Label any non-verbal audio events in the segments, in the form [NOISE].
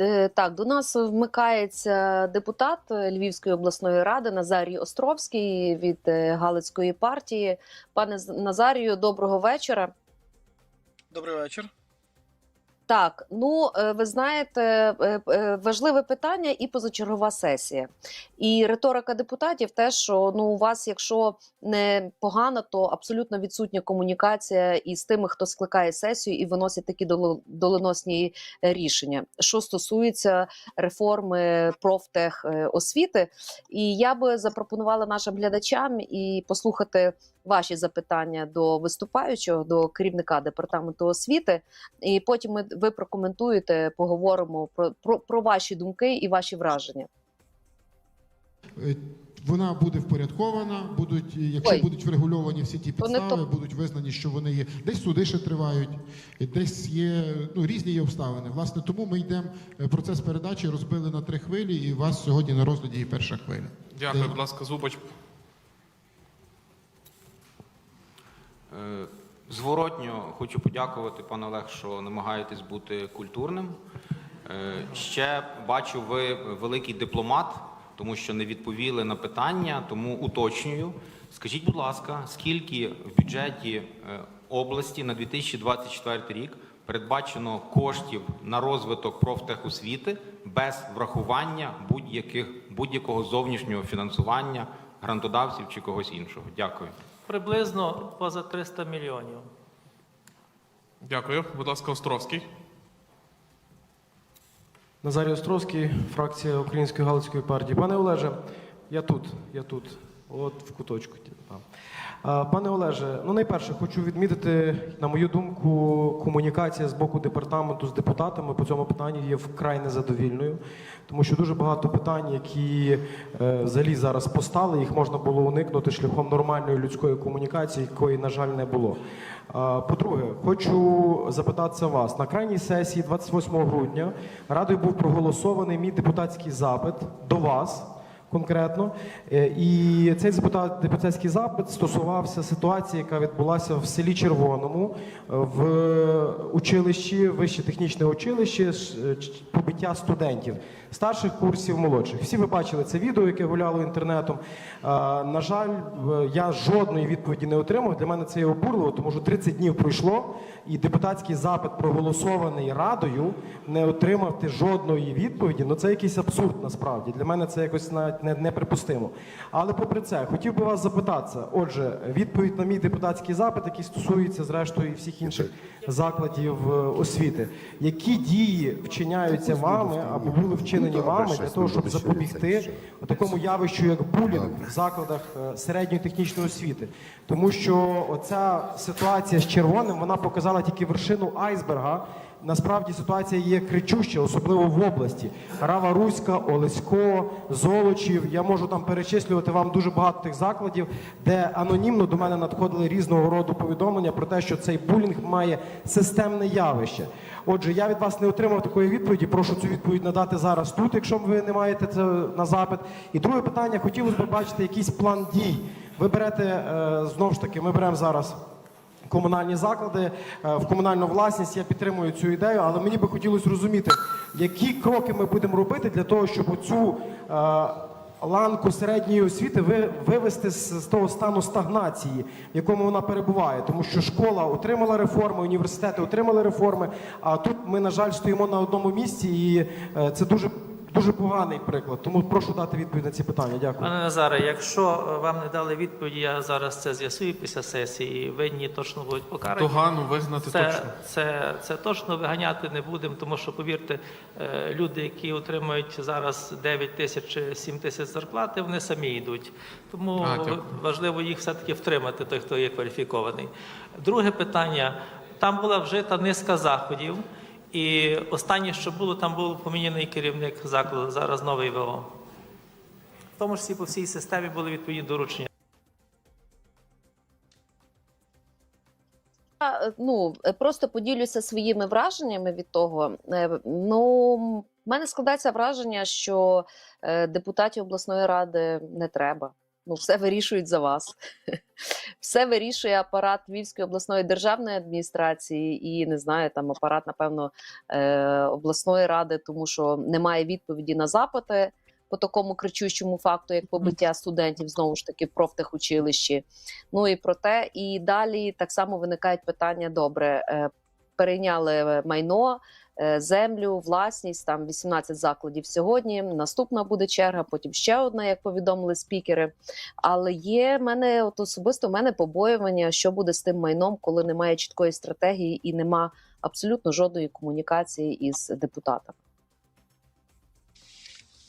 е, так, до нас вмикається депутат Львівської обласної ради Назарій Островський від е, Галицької партії. Пане Назарію, доброго вечора. Добрий вечір. Так, ну е, ви знаєте, е, е, важливе питання і позачергова сесія. І риторика депутатів те, що ну у вас, якщо не погано, то абсолютно відсутня комунікація із тими, хто скликає сесію і виносить такі доленосні рішення, що стосується реформи профтех е. І я би запропонувала нашим глядачам і послухати ваші запитання до виступаючого, до керівника департаменту освіти. І потім ми ви прокоментуєте, поговоримо про, про, про ваші думки і ваші враження. Е, Вона буде впорядкована, будуть, е, якщо Ой. будуть врегульовані всі ті підстави, то. будуть визнані, що вони є. Десь суди ще тривають, е, десь є ну, різні є обставини. Власне, тому ми йдемо процес передачі, розбили на три хвилі, і у вас сьогодні на розгляді є перша хвиля. Дякую, Де- будь ласка, Зубач. Зворотньо хочу подякувати, пане Олег, що намагаєтесь бути культурним. Е, Ще бачу, ви великий дипломат, тому що не відповіли на питання, тому уточнюю. Скажіть, будь ласка, скільки в бюджеті е, області на 2024 рік передбачено коштів на розвиток профтехосвіти без врахування будь-якого зовнішнього фінансування грантодавців чи когось іншого? Дякую. Приблизно поза 300 мільйонів. Дякую. Будь ласка, Островський. Назарій Островський, фракція Української Галицької партії. Пане Олеже, я тут, я тут, от в куточку. там. Пане Олеже, ну найперше хочу відмітити, на мою думку, комунікація з боку департаменту з депутатами по цьому питанню є вкрай незадовільною, тому що дуже багато питань, які е, взагалі зараз постали, їх можна було уникнути шляхом нормальної людської комунікації, якої, на жаль, не було. По-друге, хочу запитатися вас на крайній сесії 28 грудня радою був проголосований мій депутатський запит до вас. Конкретно, Е, і цей депутат, депутатський запит стосувався ситуації, яка відбулася в селі Червоному е, в училищі, вище технічне училище, побиття студентів старших курсів, молодших. Всі ви бачили це відео, яке гуляло інтернетом. Е, На жаль, я жодної відповіді не отримав. Для мене це є обурливо, тому що 30 днів пройшло, і депутатський запит, проголосований радою, не отримав ти жодної відповіді. Ну це якийсь абсурд насправді. Для мене це якось навіть не- неприпустимо. Але попри це, хотів би вас запитатися. Отже, відповідь на мій депутатський запит, який стосується зрештою і всіх інших закладів е, освіти. Які дії вчиняються вами або були вчинені вами для того, щоб запобігти такому явищу, як булінг в закладах е, середньої технічної освіти? Тому що оця ситуація з червоним вона показала тільки вершину айсберга. Насправді ситуація є кричуща, особливо в області. Рава Руська, Олесько, Золочів. Я можу там перечислювати вам дуже багато тих закладів, де анонімно до мене надходили різного роду повідомлення про те, що цей булінг має системне явище. Отже, я від вас не отримав такої відповіді. Прошу цю відповідь надати зараз тут, якщо ви не маєте це на запит. І друге питання: хотілося б бачити якийсь план дій. Ви берете е, знову ж таки, ми беремо зараз комунальні заклади е, в комунальну власність. Я підтримую цю ідею, але мені би хотілося розуміти, які кроки ми будемо робити для того, щоб цю ланку середньої освіти вивести з, з того стану стагнації, в якому вона перебуває. Тому що школа отримала реформи, університети отримали реформи. А тут ми, на жаль, стоїмо на одному місці, і е, це дуже. Дуже поганий приклад, тому прошу дати відповідь на ці питання. Дякую. Пане Назаре, якщо е, вам не дали відповіді, я зараз це з'ясую після сесії, і винні точно будуть покарані. Догану визнати Це, точно. це, це точно виганяти не будемо, тому що, повірте, е, люди, які отримують зараз 9 тисяч чи 7 тисяч зарплати, вони самі йдуть. Тому А, важливо їх все-таки втримати, той, хто є кваліфікований. Друге питання. Там була вжита низка заходів, і останнє, що було, там був поміняний керівник закладу, зараз новий ВО. В тому ж по всій системі були відповідні доручення. Ну просто поділюся своїми враженнями від того. Е, Ну, в мене складається враження, що е, депутатів обласної ради не треба. Ну, все вирішують за вас. [LAUGHS] Все вирішує апарат Львівської обласної державної адміністрації і не знаю, там апарат, напевно, е, обласної ради, тому що немає відповіді на запити по такому кричущому факту, як побиття студентів знову ж таки профтехучилищі. Ну і про те, і далі так само виникають питання: добре, е, перейняли майно. е, Землю, власність, там 18 закладів сьогодні. Наступна буде черга, потім ще одна, як повідомили спікери. Але є мене от особисто в мене побоювання, що буде з тим майном, коли немає чіткої стратегії і нема абсолютно жодної комунікації із депутатами.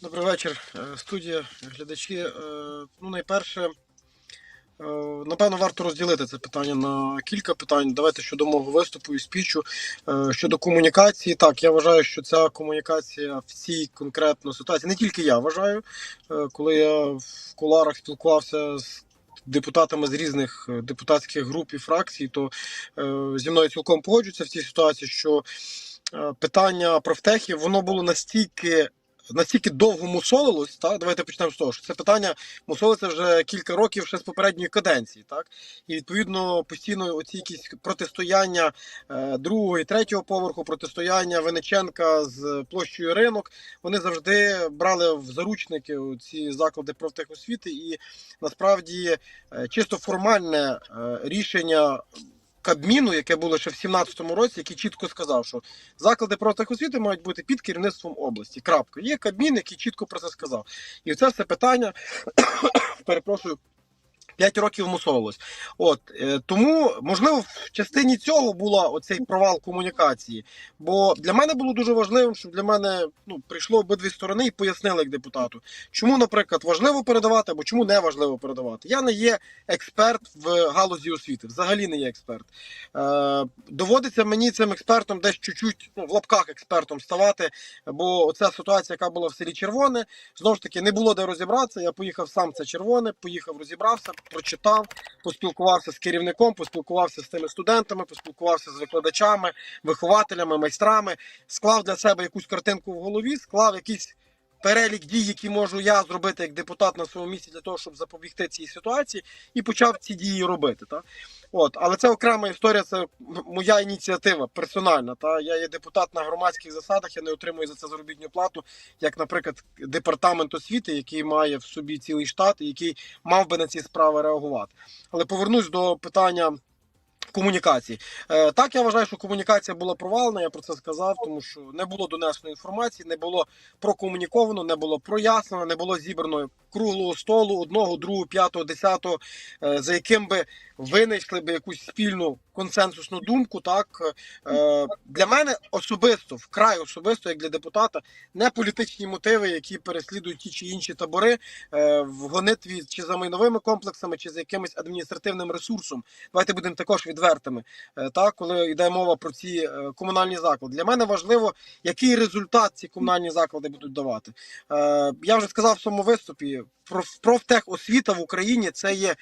Добрий вечір, е, студія, глядачі. Е, Ну, найперше, е, напевно, варто розділити це питання на кілька питань. Давайте щодо мого виступу і спічу. Е, Щодо комунікації, так, я вважаю, що ця комунікація в цій конкретно ситуації, не тільки я вважаю, Е, коли я в куларах спілкувався з депутатами з різних е, депутатських груп і фракцій, то е, зі мною цілком погоджуються в цій ситуації, що е, питання профтехів воно було настільки настільки довго мусолилось, так давайте почнемо з того, що це питання мусолиться вже кілька років ще з попередньої каденції, так і відповідно постійно оці якісь протистояння е, другого і третього поверху, протистояння Вениченка з площею ринок. Вони завжди брали в заручники ці заклади профтехосвіти, і насправді е, чисто формальне е, рішення. Кабміну, яке було ще в 17-му році, який чітко сказав, що заклади профтехосвіти мають бути під керівництвом області. Крапка. Є Кабмін, який чітко про це сказав. І це все питання, [COUGHS] перепрошую, 5 років мусолилось. От е, тому, можливо, в частині цього була оцей провал комунікації. Бо для мене було дуже важливим, щоб для мене ну, прийшло обидві сторони і пояснили як депутату, чому, наприклад, важливо передавати або чому не важливо передавати. Я не є експерт в галузі освіти, взагалі не є експерт. Е, доводиться мені цим експертом десь чуть-чуть ну, в лапках експертом ставати. Бо оця ситуація, яка була в селі Червоне, знову ж таки не було де розібратися. Я поїхав сам це червоне, поїхав, розібрався, прочитав, поспілкувався з керівником, поспілкувався з тими студентами, поспілкувався з викладачами, вихователями, майстрами, склав для себе якусь картинку в голові, склав якийсь. Перелік дій, які можу я зробити як депутат на своєму місці для того, щоб запобігти цій ситуації, і почав ці дії робити. Та? От, але це окрема історія, це моя ініціатива персональна. Та я є депутат на громадських засадах, я не отримую за це заробітну плату, як, наприклад, департамент освіти, який має в собі цілий штат, і який мав би на ці справи реагувати. Але повернусь до питання. Комунікації Е, так я вважаю, що комунікація була провалена. Я про це сказав, тому що не було донесеної інформації, не було прокомуніковано, не було прояснено, не було зібрано круглого столу одного, другого, п'ятого, десятого, е, за яким би винайшли би якусь спільну консенсусну думку. Так Е, для мене особисто, вкрай особисто, як для депутата, не політичні мотиви, які переслідують ті чи інші табори е, в гонитві чи за майновими комплексами, чи за якимось адміністративним ресурсом. Давайте будемо також відвертими. Е, Так, коли йде мова про ці комунальні заклади, для мене важливо, який результат ці комунальні заклади будуть давати. Я вже сказав в своєму виступі. проф- Профтехосвіта в Україні це є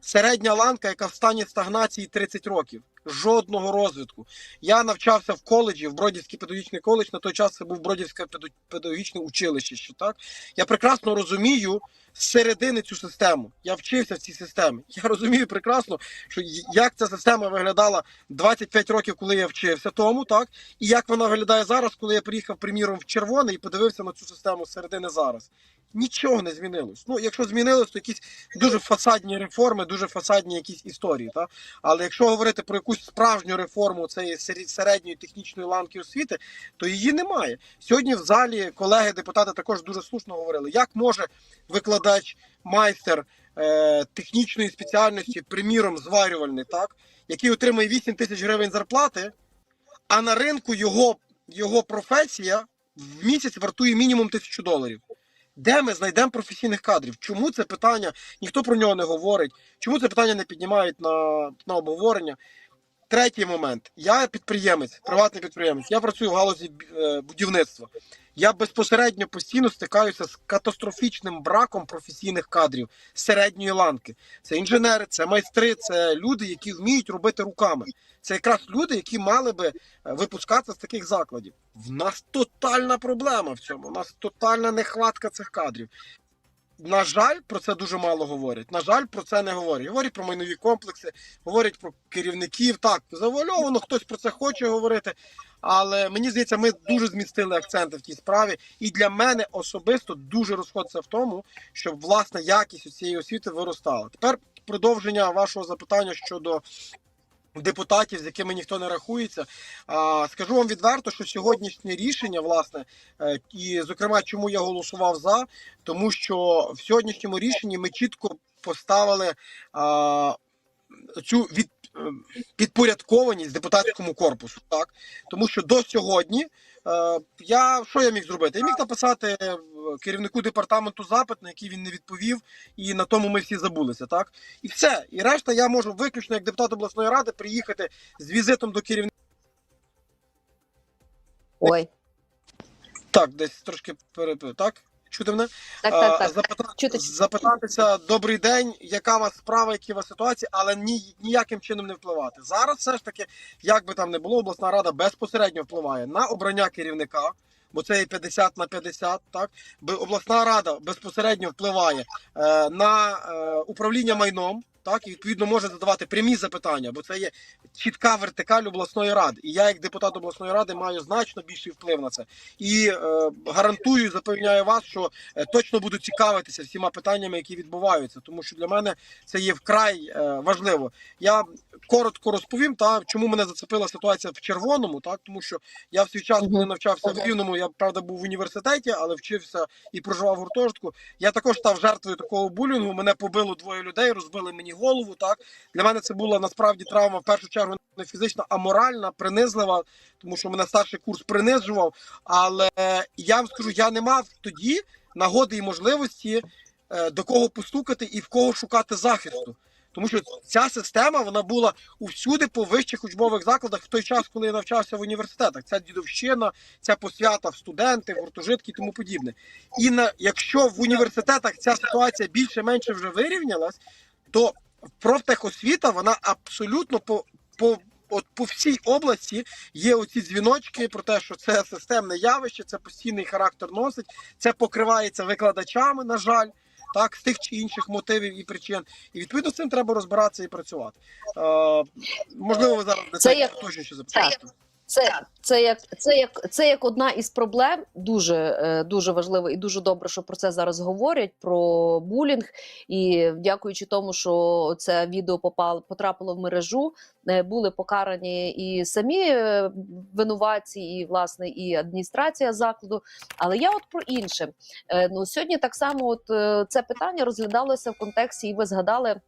середня ланка, яка в стані стагнації 30 років. Жодного розвитку. Я навчався в коледжі, в Бродівський педагогічний коледж. На той час це був Бродівське педагогічне училище. Ще так я прекрасно розумію з середини цю систему. Я вчився в цій системі. Я розумію прекрасно, що як ця система виглядала 25 років, коли я вчився тому, так і як вона виглядає зараз, коли я приїхав приміром в червоне і подивився на цю систему середини зараз. Нічого не змінилось. Ну, якщо змінилось, то якісь дуже фасадні реформи, дуже фасадні якісь історії. Та? Але якщо говорити про якусь справжню реформу цієї середньої технічної ланки освіти, то її немає. Сьогодні в залі колеги депутати також дуже слушно говорили, як може викладач, майстер е, технічної спеціальності, приміром, зварювальний, так, який отримує 8 тисяч гривень зарплати, а на ринку його, його професія в місяць вартує мінімум тисячу доларів. Де ми знайдемо професійних кадрів? Чому це питання? Ніхто про нього не говорить. Чому це питання не піднімають на, на обговорення? Третій момент. Я підприємець, приватний підприємець. Я працюю в галузі е, будівництва. Я безпосередньо постійно стикаюся з катастрофічним браком професійних кадрів середньої ланки. Це інженери, це майстри, це люди, які вміють робити руками. Це якраз люди, які мали би випускати випускатися з таких закладів. В нас тотальна проблема в цьому. У нас тотальна нехватка цих кадрів. На жаль, про це дуже мало говорять. На жаль, про це не говорять. Говорять про майнові комплекси, говорять про керівників. Так, завуальовано, хтось про це хоче говорити. Але мені здається, ми дуже змістили акценти в тій справі. І для мене особисто дуже розходиться в тому, щоб власне якість цієї освіти виростала. Тепер продовження вашого запитання щодо. Депутатів, з якими ніхто не рахується, скажу вам відверто, що сьогоднішнє рішення, власне, е, і зокрема, чому я голосував за, тому що в сьогоднішньому рішенні ми чітко поставили цю від, підпорядкованість депутатському корпусу. Так тому що до сьогодні е, я що я міг зробити? Я міг написати е, керівнику департаменту запит, на який він не відповів, і на тому ми всі забулися. Так і все. І решта я можу виключно як депутат обласної ради приїхати з візитом до керівника. Ой, Так, десь трошки перепив. Так чути мене? так, так, Е, так. запита- Чути. запитатися добрий день, яка у вас справа, які у вас ситуації, але ні, ніяким чином не впливати. Зараз все ж таки, як би там не було, обласна рада безпосередньо впливає на обрання керівника. Бо це є 50 на 50, так обласна рада безпосередньо впливає е, на е, управління майном, так і відповідно може задавати прямі запитання, бо це є чітка вертикаль обласної ради. І я, як депутат обласної ради, маю значно більший вплив на це. І е, гарантую, запевняю вас, що е, точно буду цікавитися всіма питаннями, які відбуваються, тому що для мене це є вкрай е, важливо. Я коротко розповім, та чому мене зацепила ситуація в червоному, так тому що я в свій час, коли навчався в Рівному, я правда був в університеті, але вчився і проживав в гуртожитку. Я також став жертвою такого булінгу. Мене побило двоє людей, розбили мені голову. Так для мене це була насправді травма в першу чергу не фізична, а моральна, принизлива, тому що мене старший курс принижував. Але я вам скажу, я не мав тоді нагоди і можливості е, до кого постукати і в кого шукати захисту. Тому що ця система вона була усюди по вищих учбових закладах в той час, коли я навчався в університетах. Ця дідовщина, ця посвята в студенти, в гуртожитки і тому подібне. І на якщо в університетах ця ситуація більше-менше вже вирівнялась, то профтехосвіта вона абсолютно по, по От по всій області є оці дзвіночки про те, що це системне явище, це постійний характер носить, це покривається викладачами, на жаль, так, з тих чи інших мотивів і причин. І відповідно з цим треба розбиратися і працювати. Е, можливо, ви зараз Це точно точніше запитаєте. Це, це як це як це як одна із проблем. Дуже е, дуже важливо і дуже добре, що про це зараз говорять. Про булінг. І дякуючи тому, що це відео попало потрапило в мережу, е, були покарані і самі е, винуватці, і власне і адміністрація закладу. Але я от про інше. Ну сьогодні так само, от це питання розглядалося в контексті, і ви згадали.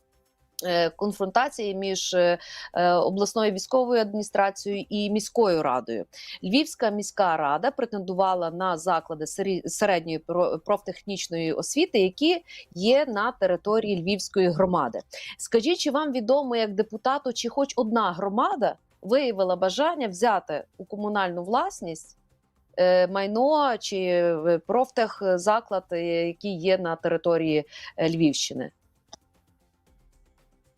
Е, Конфронтації між е, е, обласною військовою адміністрацією і міською радою. Львівська міська рада претендувала на заклади середньої про- профтехнічної освіти, які є на території Львівської громади. Скажіть, чи вам відомо як депутату, чи хоч одна громада виявила бажання взяти у комунальну власність? Майно чи профтехзаклад, який є на території Львівщини,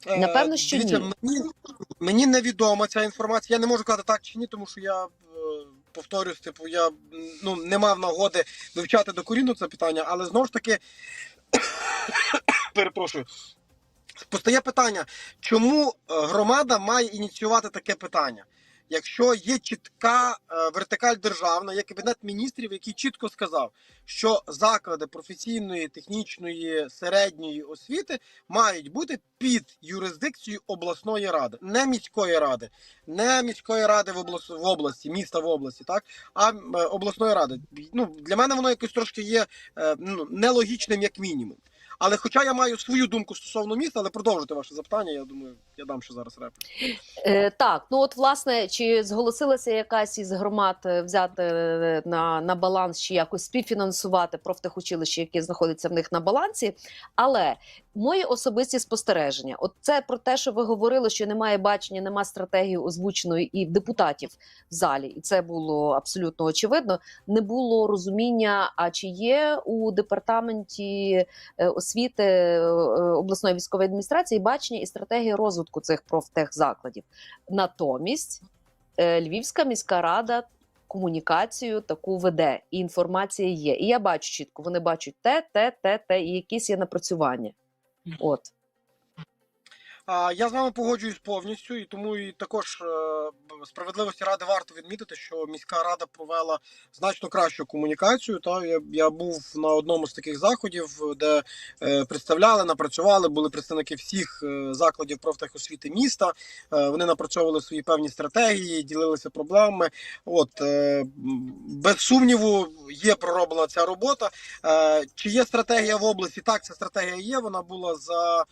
Напевно, що дивіться, ні. Мені, мені невідома ця інформація. Я не можу казати так чи ні, тому що я е, повторюсь, типу, я ну, не мав нагоди вивчати докорінно це питання, але знову ж таки, [COUGHS] перепрошую. Постає питання, чому е, громада має ініціювати таке питання? Якщо є чітка е, вертикаль державна, є кабінет міністрів, який чітко сказав, що заклади професійної, технічної, середньої освіти мають бути під юрисдикцією обласної ради, не міської ради, не міської ради в області, в області, міста в області, так а е, обласної ради. Ну для мене воно якось трошки є е, ну, нелогічним, як мінімум. Але хоча я маю свою думку стосовно міста, але продовжуйте ваше запитання. Я думаю, я дам ще зараз репліку. Е, так, ну от власне, чи зголосилася якась із громад е, взяти е, на, на баланс чи якось співфінансувати профтехучилище, яке знаходиться в них на балансі. Але мої особисті спостереження, от це про те, що ви говорили, що немає бачення, немає стратегії озвученої і депутатів в залі, і це було абсолютно очевидно. Не було розуміння, а чи є у департаменті е, освіти е, обласної військової адміністрації бачення і стратегія розвитку цих профтехзакладів. Натомість е, Львівська міська рада комунікацію таку веде, і інформація є. І я бачу чітко, вони бачать те, те, те, те, і якісь є напрацювання. От. Я з вами погоджуюсь повністю, і тому і також е, справедливості ради варто відмітити, що міська рада провела значно кращу комунікацію. Та я, я був на одному з таких заходів, де е, представляли, напрацювали, були представники всіх е, закладів профтехосвіти міста. Вони напрацьовували свої певні стратегії, ділилися проблемами. От без сумніву є пророблена ця робота. Чи є стратегія в області? Так, ця стратегія є. Вона була за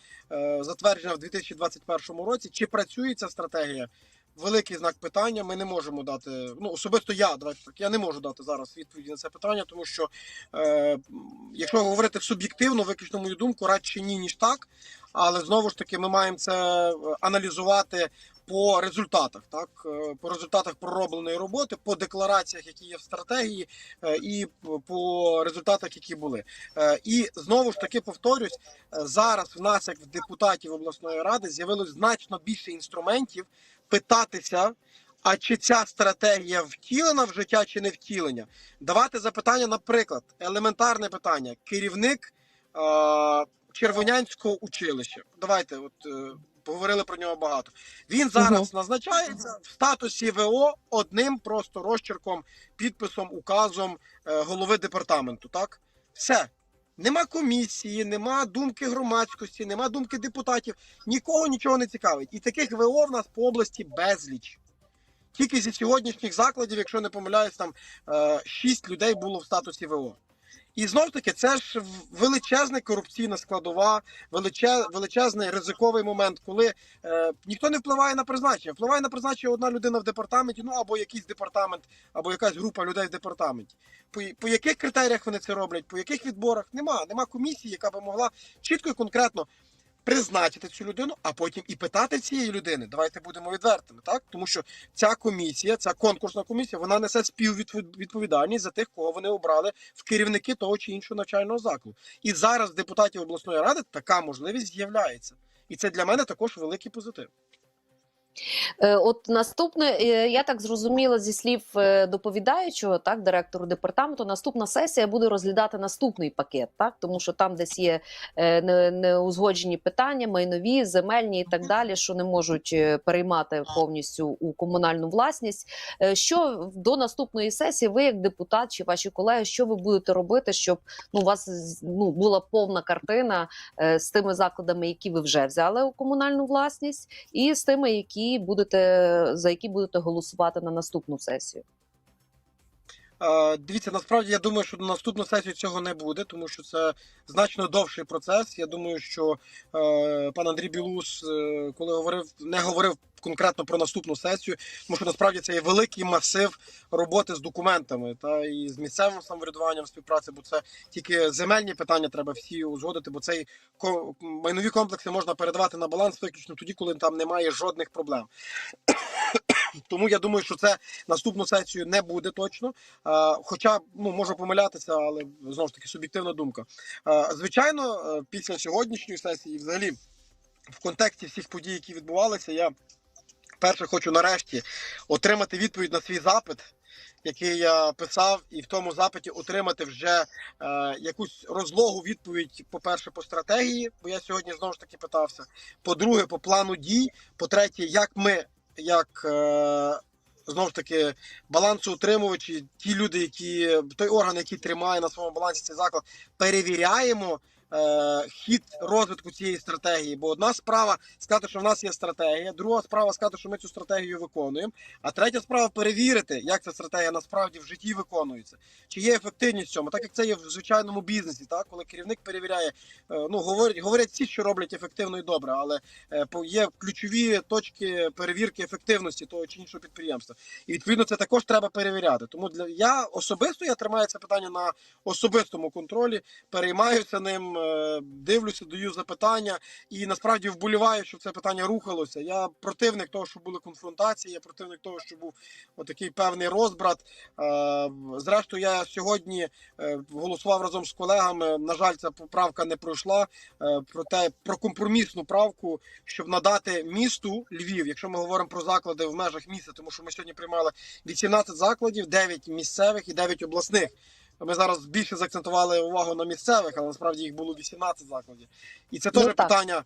затверджена в 2021 році. Чи працює ця стратегія? Великий знак питання. Ми не можемо дати. Ну особисто я давайте так. Я не можу дати зараз відповіді на це питання, тому що е, якщо говорити суб'єктивно, виключно мою думку, радше ні, ніж так. Але знову ж таки, ми маємо це е, аналізувати по результатах, так Е, по результатах проробленої роботи, по деклараціях, які є в стратегії, е, і по результатах, які були. Е, І знову ж таки повторюсь, зараз в нас, як в депутатів обласної ради, з'явилось значно більше інструментів питатися. А чи ця стратегія втілена в життя чи не втілення? Давати запитання, наприклад, елементарне питання: керівник е- Червонянського училища. Давайте, от поговорили про нього багато. Він зараз назначається в статусі ВО одним просто розчерком, підписом, указом е, голови департаменту. Так, все. Нема комісії, нема думки громадськості, нема думки депутатів. Нікого нічого не цікавить. І таких ВО в нас по області безліч. Тільки зі сьогоднішніх закладів, якщо не помиляюсь, там е, 6 людей було в статусі ВО. І знов таки, це ж величезна корупційна складова, величе, величезний ризиковий момент, коли е, ніхто не впливає на призначення. Впливає на призначення одна людина в департаменті, ну або якийсь департамент, або якась група людей в департаменті. По, по яких критеріях вони це роблять, по яких відборах? Нема. Нема комісії, яка би могла чітко і конкретно призначити цю людину, а потім і питати цієї людини. Давайте будемо відвертими, так? Тому що ця комісія, ця конкурсна комісія, вона несе співвідповідальність за тих, кого вони обрали в керівники того чи іншого навчального закладу. І зараз депутатів обласної ради така можливість з'являється. І це для мене також великий позитив. Е, От наступне, е, я так зрозуміла зі слів е, доповідаючого, так, директору департаменту, наступна сесія буде розглядати наступний пакет, так, тому що там десь є неузгоджені питання, майнові, земельні і так далі, що не можуть переймати повністю у комунальну власність. Що до наступної сесії, ви як депутат чи ваші колеги, що ви будете робити, щоб ну, у вас ну, була повна картина з тими закладами, які ви вже взяли у комунальну власність, і з тими, які будете за які будете голосувати на наступну сесію. Е, Дивіться, насправді я думаю, що на наступну сесію цього не буде, тому що це значно довший процес. Я думаю, що е, пан Андрій Білус, е, коли говорив, не говорив конкретно про наступну сесію, тому що насправді це є великий масив роботи з документами та і з місцевим самоврядуванням співпраці, бо це тільки земельні питання треба всі узгодити, бо цей майнові комплекси можна передавати на баланс виключно тоді, коли там немає жодних проблем. [COUGHS] Тому я думаю, що це наступну сесію не буде точно. Е, Хоча ну можу помилятися, але знову ж таки суб'єктивна думка. Е, Звичайно, е, після сьогоднішньої сесії, взагалі, в контексті всіх подій, які відбувалися, я перше хочу нарешті отримати відповідь на свій запит. Який я писав, і в тому запиті отримати вже е, якусь розлогу відповідь, по-перше, по стратегії, бо я сьогодні знову ж таки питався. По-друге, по плану дій. По-третє, як ми, як знову ж таки, балансу балансоутримувачі, ті люди, які той орган, який тримає на своєму балансі цей заклад, перевіряємо хід розвитку цієї стратегії. Бо одна справа сказати, що в нас є стратегія, друга справа сказати, що ми цю стратегію виконуємо. А третя справа перевірити, як ця стратегія насправді в житті виконується, чи є ефективність в цьому, так як це є в звичайному бізнесі, так коли керівник перевіряє, е, ну говорять, говорять всі, що роблять ефективно і добре, але е, є ключові точки перевірки ефективності того чи іншого підприємства. І відповідно це також треба перевіряти. Тому для я особисто я тримаю це питання на особистому контролі, переймаюся ним, е, дивлюся, даю запитання і насправді вболіваю, щоб це питання рухалося. Я противник того, що були конфронтації, я противник того, що був отакий певний розбрат. Е, Зрештою, я сьогодні е, голосував разом з колегами. На жаль, ця поправка не пройшла. Проте про компромісну правку, щоб надати місту Львів, якщо ми говоримо про заклади в межах міста, тому що ми сьогодні приймали 18 закладів, 9 місцевих і 9 обласних. Ми зараз більше заакцентували увагу на місцевих, але насправді їх було 18 закладів. І це теж Ну, питання.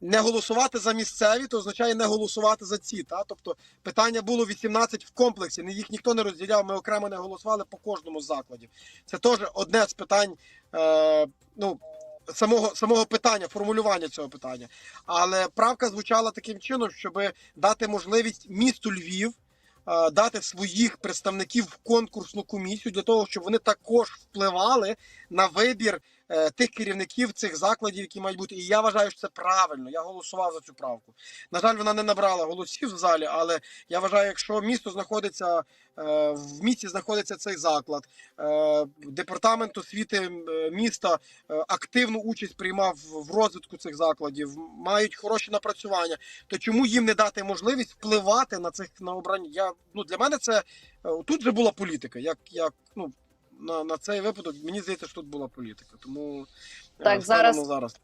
Не голосувати за місцеві, то означає не голосувати за ці. Та? Тобто питання було 18 в комплексі. Їх ніхто не розділяв, ми окремо не голосували по кожному з закладів. Це теж одне з питань е, ну, самого, самого питання, формулювання цього питання. Але правка звучала таким чином, щоб дати можливість місту Львів дати своїх представників в конкурсну комісію для того, щоб вони також впливали на вибір е, тих керівників цих закладів, які мають бути. І я вважаю, що це правильно. Я голосував за цю правку. На жаль, вона не набрала голосів в залі, але я вважаю, якщо місто знаходиться е, в місті, знаходиться цей заклад. е, Департамент освіти е, міста е, активну участь приймав в розвитку цих закладів, мають хороші напрацювання. То чому їм не дати можливість впливати на цих на обрання? Я ну для мене це е, тут же була політика. Як як ну на, на цей випадок мені здається, що тут була політика. Тому е, Так, зараз- зараз.